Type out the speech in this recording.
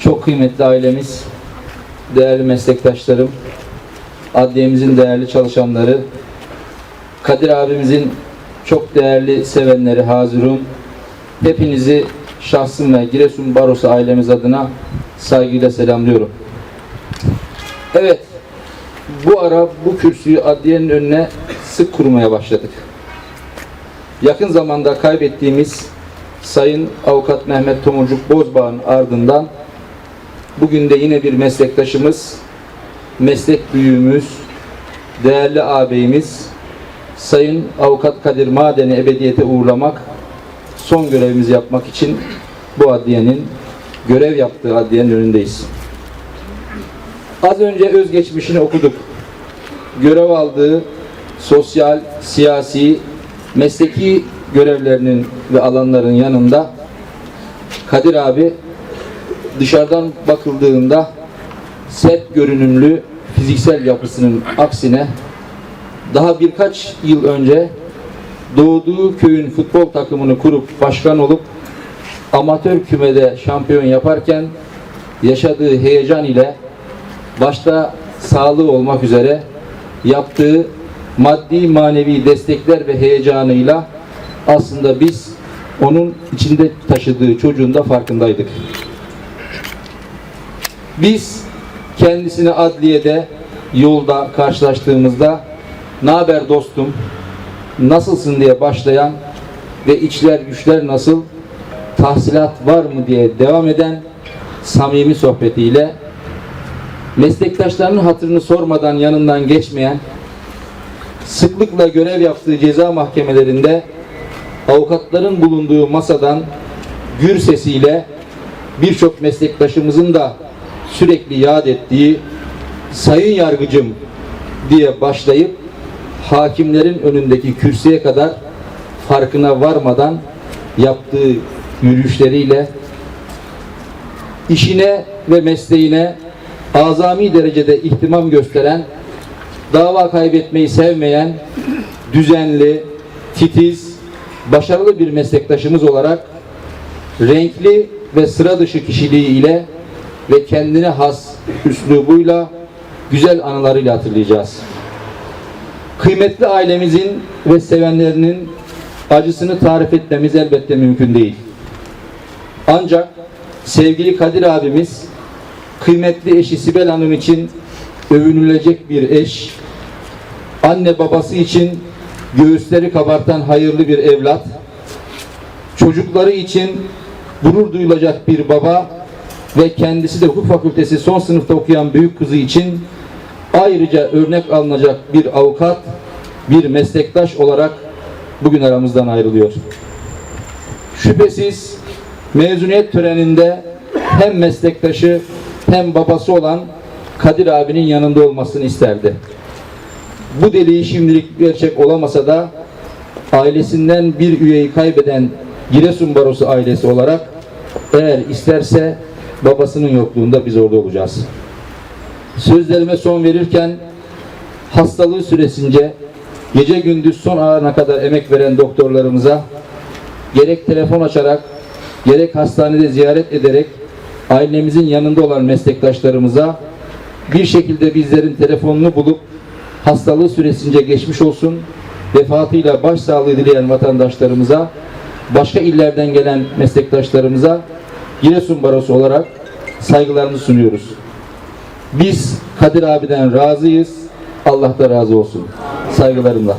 Çok kıymetli ailemiz, değerli meslektaşlarım, adliyemizin değerli çalışanları, Kadir abimizin çok değerli sevenleri Hazirun, hepinizi şahsım ve Giresun Barosu ailemiz adına saygıyla selamlıyorum. Evet, bu ara bu kürsüyü adliyenin önüne sık kurmaya başladık. Yakın zamanda kaybettiğimiz Sayın Avukat Mehmet Tomurcuk Bozbağ'ın ardından bugün de yine bir meslektaşımız, meslek büyüğümüz, değerli ağabeyimiz Sayın Avukat Kadir Maden'i ebediyete uğurlamak, son görevimizi yapmak için bu adliyenin görev yaptığı adliyenin önündeyiz. Az önce özgeçmişini okuduk. Görev aldığı sosyal, siyasi, mesleki görevlerinin ve alanların yanında Kadir abi dışarıdan bakıldığında sert görünümlü fiziksel yapısının aksine daha birkaç yıl önce doğduğu köyün futbol takımını kurup başkan olup amatör kümede şampiyon yaparken yaşadığı heyecan ile başta sağlığı olmak üzere yaptığı maddi manevi destekler ve heyecanıyla aslında biz onun içinde taşıdığı çocuğun da farkındaydık. Biz kendisini adliyede yolda karşılaştığımızda ne haber dostum nasılsın? diye başlayan ve içler güçler nasıl tahsilat var mı diye devam eden samimi sohbetiyle meslektaşlarının hatırını sormadan yanından geçmeyen sıklıkla görev yaptığı ceza mahkemelerinde avukatların bulunduğu masadan gür sesiyle birçok meslektaşımızın da sürekli yad ettiği sayın yargıcım diye başlayıp hakimlerin önündeki kürsüye kadar farkına varmadan yaptığı yürüyüşleriyle işine ve mesleğine azami derecede ihtimam gösteren, dava kaybetmeyi sevmeyen, düzenli, titiz, başarılı bir meslektaşımız olarak renkli ve sıra dışı kişiliğiyle ve kendine has üslubuyla güzel anılarıyla hatırlayacağız. Kıymetli ailemizin ve sevenlerinin acısını tarif etmemiz elbette mümkün değil. Ancak sevgili Kadir abimiz kıymetli eşi Sibel Hanım için övünülecek bir eş, anne babası için göğüsleri kabartan hayırlı bir evlat, çocukları için gurur duyulacak bir baba ve kendisi de hukuk fakültesi son sınıfta okuyan büyük kızı için ayrıca örnek alınacak bir avukat, bir meslektaş olarak bugün aramızdan ayrılıyor. Şüphesiz mezuniyet töreninde hem meslektaşı hem babası olan Kadir abinin yanında olmasını isterdi. Bu deliği şimdilik gerçek olamasa da ailesinden bir üyeyi kaybeden Giresun Barosu ailesi olarak eğer isterse babasının yokluğunda biz orada olacağız. Sözlerime son verirken hastalığı süresince gece gündüz son ana kadar emek veren doktorlarımıza gerek telefon açarak gerek hastanede ziyaret ederek ailemizin yanında olan meslektaşlarımıza bir şekilde bizlerin telefonunu bulup hastalığı süresince geçmiş olsun vefatıyla başsağlığı dileyen vatandaşlarımıza başka illerden gelen meslektaşlarımıza Giresun Barosu olarak saygılarımızı sunuyoruz. Biz Kadir abiden razıyız. Allah da razı olsun. Saygılarımla.